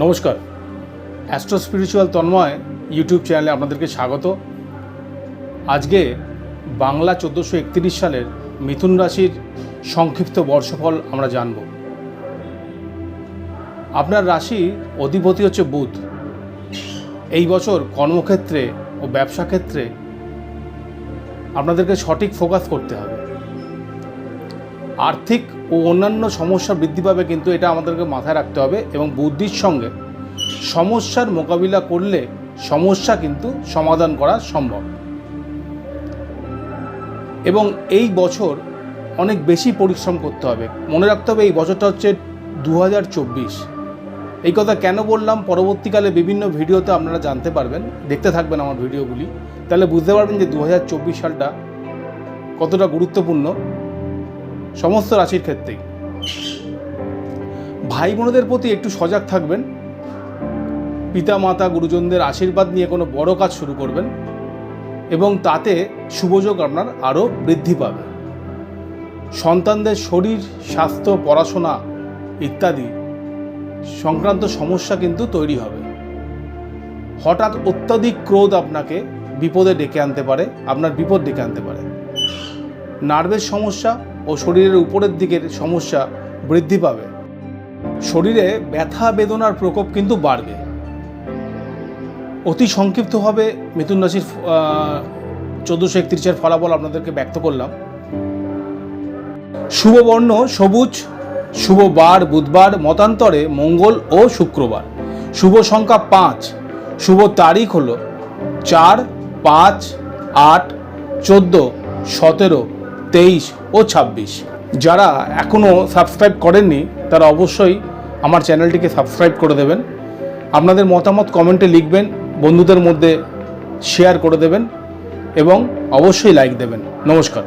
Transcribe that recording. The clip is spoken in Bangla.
নমস্কার। অ্যাস্ট্রো স্পিরিচুয়াল তন্ময় ইউটিউব চ্যানেলে আপনাদেরকে স্বাগত। আজকে বাংলা চোদ্দোশো একত্রিশ সালের মিথুন রাশির সংক্ষিপ্ত বর্ষফল আমরা জানব। আপনার রাশি অধিপতি হচ্ছে বুধ। এই বছর কর্মক্ষেত্রে ও ব্যবসা ক্ষেত্রে আপনাদেরকে সঠিক ফোকাস করতে হবে। আর্থিক ও অন্যান্য সমস্যা বৃদ্ধি পাবে কিন্তু এটা আমাদেরকে মাথায় রাখতে হবে এবং বুদ্ধির সঙ্গে সমস্যার মোকাবিলা করলে সমস্যা কিন্তু সমাধান করা সম্ভব। এবং এই বছর অনেক বেশি পরিশ্রম করতে হবে। মনে রাখতে হবে এই বছরটা হচ্ছে দু হাজার চব্বিশ। এই কথা কেন বললাম? পরবর্তীকালে বিভিন্ন ভিডিওতে আপনারা জানতে পারবেন। দেখতে থাকবেন আমার ভিডিওগুলি। তাহলে বুঝতে পারবেন যে দু হাজার চব্বিশ সালটা কতটা গুরুত্বপূর্ণ। সমস্ত রাশির ক্ষেত্রেই। ভাই বোনদের প্রতি একটু সজাগ থাকবেন। পিতা মাতা গুরুজনদের আশীর্বাদ নিয়ে কোনো বড় কাজ শুরু করবেন এবং তাতে শুভযোগ আপনার আরও বৃদ্ধি পাবে। সন্তানদের শরীর, স্বাস্থ্য, পড়াশোনা ইত্যাদি সংক্রান্ত সমস্যা কিন্তু তৈরি হবে। হঠাৎ অত্যাধিক ক্রোধ আপনাকে বিপদে ডেকে আনতে পারে, আপনার বিপদ ডেকে আনতে পারে। নার্ভের সমস্যা ও শরীরের উপরের দিকের সমস্যা বৃদ্ধি পাবে। শরীরে ব্যথা, বেদনার প্রকোপ কিন্তু বাড়বে। অতি সংক্ষিপ্তভাবে মিথুন রাশির চোদ্দোশো একত্রিশের ফলাফল আপনাদেরকে ব্যক্ত করলাম। শুভ বর্ণ, সবুজ, শুভ বার, বুধবার, মতান্তরে মঙ্গল ও শুক্রবার। শুভ সংখ্যা পাঁচ, শুভ তারিখ হলো চার, পাঁচ, আট, চোদ্দ, সতেরো তেইশ ও ছাব্বিশ। যারা এখনও সাবস্ক্রাইব করেননি, তারা অবশ্যই আমার চ্যানেলটিকে সাবস্ক্রাইব করে দেবেন। আপনাদের মতামত কমেন্টে লিখবেন, বন্ধুদের মধ্যে শেয়ার করে দেবেন এবং অবশ্যই লাইক দেবেন। নমস্কার।